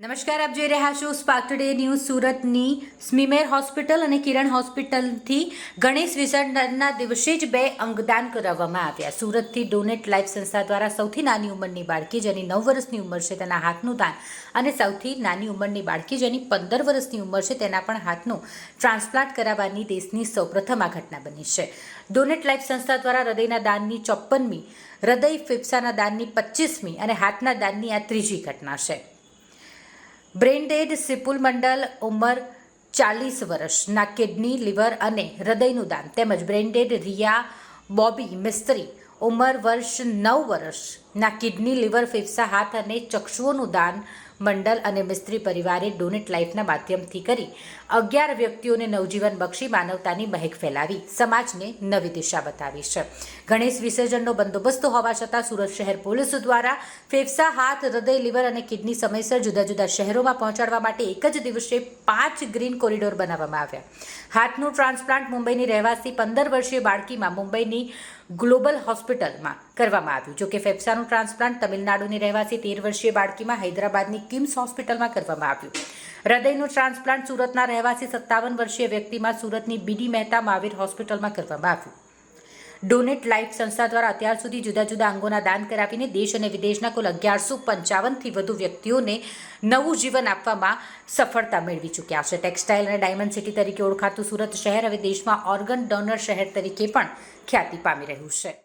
નમસ્કાર, આપ જોઈ રહ્યા છો સ્પાર્ક ટુડે ન્યૂઝ સુરતની સ્મીમેર હોસ્પિટલ અને કિરણ હોસ્પિટલથી ગણેશ વિસર્જનના દિવસે જ બે અંગદાન કરાવવામાં આવ્યા. સુરતથી ડોનેટ લાઈફ સંસ્થા દ્વારા સૌથી નાની ઉંમરની બાળકી, જેની નવ વર્ષની ઉંમર છે, તેના હાથનું દાન અને સૌથી નાની ઉંમરની બાળકી, જેની પંદર વર્ષની ઉંમર છે, તેના પણ હાથનું ટ્રાન્સપ્લાન્ટ કરાવવાની દેશની સૌપ્રથમ આ ઘટના બની છે. ડોનેટ લાઈફ સંસ્થા દ્વારા હૃદયના દાનની ચોપ્પનમી, હૃદય ફેફસાના દાનની પચીસમી અને હાથના દાનની આ ત્રીજી ઘટના છે. બ્રેન ડેડ સિપુલ મંડલ ઉંમર ચાલીસ વર્ષના કિડની, લીવર અને હૃદયનું દાન. તેમજ બ્રેનડેડ રિયા બોબી મિસ્ત્રી, ઉંમર વર્ષ નવ વર્ષના કિડની, લીવર ફેફસા, હાથ અને ચક્ષુઓનું દાન મંડલ અને મિસ્ત્રી પરિવારે ડોનેટ લાઈફના માધ્યમથી કરી અગિયાર વ્યક્તિઓને નવજીવન બક્ષી માનવતાની મહેક ફેલાવી સમાજને નવી દિશા બતાવી છે. ગણેશ વિસર્જનનો બંદોબસ્ત હોવા છતાં સુરત શહેર પોલીસ દ્વારા ફેફસા હાથ, હૃદય, લીવર અને કિડની સમયસર જુદા જુદા શહેરોમાં પહોંચાડવા માટે એક જ દિવસે પાંચ ગ્રીન કોરિડોર બનાવવામાં આવ્યા. હાથનું ટ્રાન્સપ્લાન્ટ મુંબઈની રહેવાસી પંદર વર્ષીય બાળકીમાં મુંબઈની ગ્લોબલ હોસ્પિટલમાં કરવામાં આવ્યું. જોકે ફેફસાનું ટ્રાન્સપ્લાન્ટ તમિલનાડુની રહેવાસી તેર વર્ષીય બાળકીમાં હૈદરાબાદની કિમ્સ હોસ્પિટલમાં કરવામાં આવ્યું. હૃદયનું ટ્રાન્સપ્લાન્ટ સુરતના રહેવાસી સત્તાવન વર્ષીય વ્યક્તિમાં સુરતની બીડી મહેતા મહાવીર હોસ્પિટલમાં કરવામાં આવ્યું. ડોનેટ લાઈફ સંસ્થા દ્વારા અત્યાર સુધી જુદા જુદા અંગોના દાન કરાવીને દેશ અને વિદેશના કુલ અગિયારસો પંચાવનથી વધુ વ્યક્તિઓને નવું જીવન આપવામાં સફળતા મેળવી ચૂક્યા છે. ટેક્સટાઇલ અને ડાયમંડ સિટી તરીકે ઓળખાતું સુરત શહેર હવે દેશમાં ઓર્ગન ડોનર શહેર તરીકે પણ ખ્યાતિ પામી રહ્યું છે.